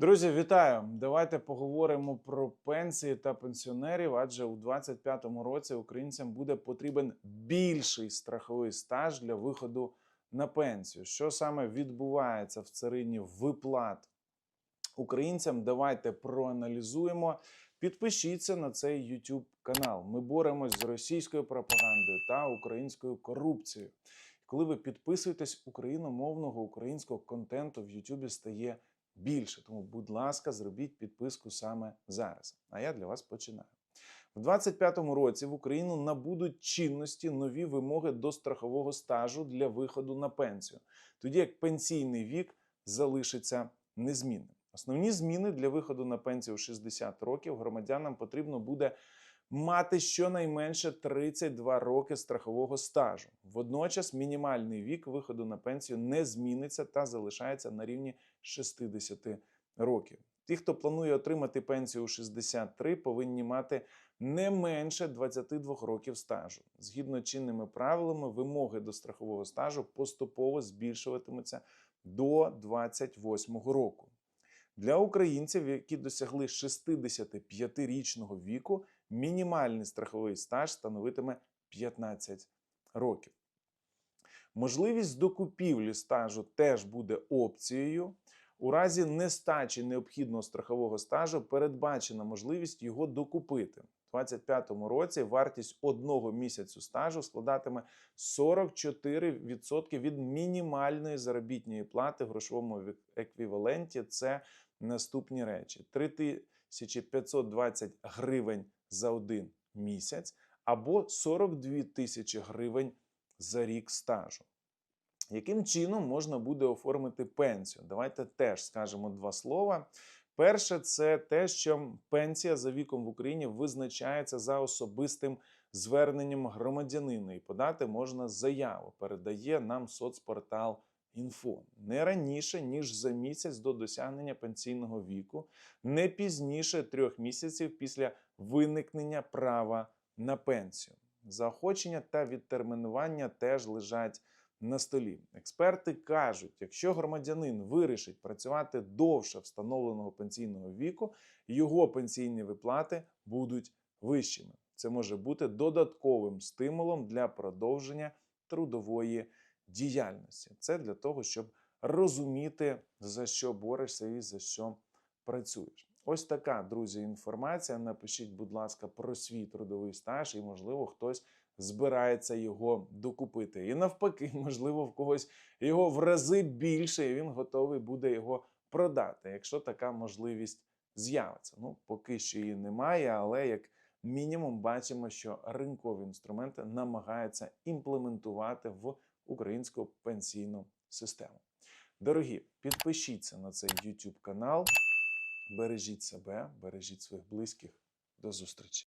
Друзі, вітаю! Давайте поговоримо про пенсії та пенсіонерів. Адже у 2025 році українцям буде потрібен більший страховий стаж для виходу на пенсію. Що саме відбувається в царині виплат українцям? Давайте проаналізуємо. Підпишіться на цей YouTube канал. Ми боремось з російською пропагандою та українською корупцією. Коли ви підписуєтесь, україномовного українського контенту в YouTube стає більше. Тому, будь ласка, зробіть підписку саме зараз. А я для вас починаю. В 2025 році в Україну набудуть чинності нові вимоги до страхового стажу для виходу на пенсію, тоді як пенсійний вік залишиться незмінним. Основні зміни для виходу на пенсію у 60 років громадянам потрібно буде мати щонайменше 32 роки страхового стажу. Водночас мінімальний вік виходу на пенсію не зміниться та залишається на рівні 60 років. Ті, хто планує отримати пенсію у 63, повинні мати не менше 22 років стажу. Згідно чинними правилами, вимоги до страхового стажу поступово збільшуватимуться до 28 року. Для українців, які досягли 65-річного віку, мінімальний страховий стаж становитиме 15 років. Можливість докупівлі стажу теж буде опцією. У разі нестачі необхідного страхового стажу передбачена можливість його докупити. У 2025 році вартість одного місяцю стажу складатиме 44% від мінімальної заробітної плати в грошовому еквіваленті. Це наступні речі: 3520 гривень за один місяць або 42 тисячі гривень за рік стажу. Яким чином можна буде оформити пенсію? Давайте теж скажемо два слова. Перше, це те, що пенсія за віком в Україні визначається за особистим зверненням громадянина, і подати можна заяву. Передає нам соцпортал інфо не раніше ніж за місяць до досягнення пенсійного віку, не пізніше трьох місяців після виникнення права на пенсію. Заохочення та відтермінування теж лежать на столі. Експерти кажуть, якщо громадянин вирішить працювати довше встановленого пенсійного віку, його пенсійні виплати будуть вищими. Це може бути додатковим стимулом для продовження трудової діяльності. Це для того, щоб розуміти, за що борешся і за що працюєш. Ось така, друзі, інформація. Напишіть, будь ласка, про свій трудовий стаж, і, можливо, хтось збирається його докупити. І навпаки, можливо, в когось його в рази більше, і він готовий буде його продати, якщо така можливість з'явиться. Ну, поки що її немає, але як мінімум бачимо, що ринкові інструменти намагаються імплементувати в українську пенсійну систему. Дорогі, підпишіться на цей YouTube канал, бережіть себе, бережіть своїх близьких. До зустрічі!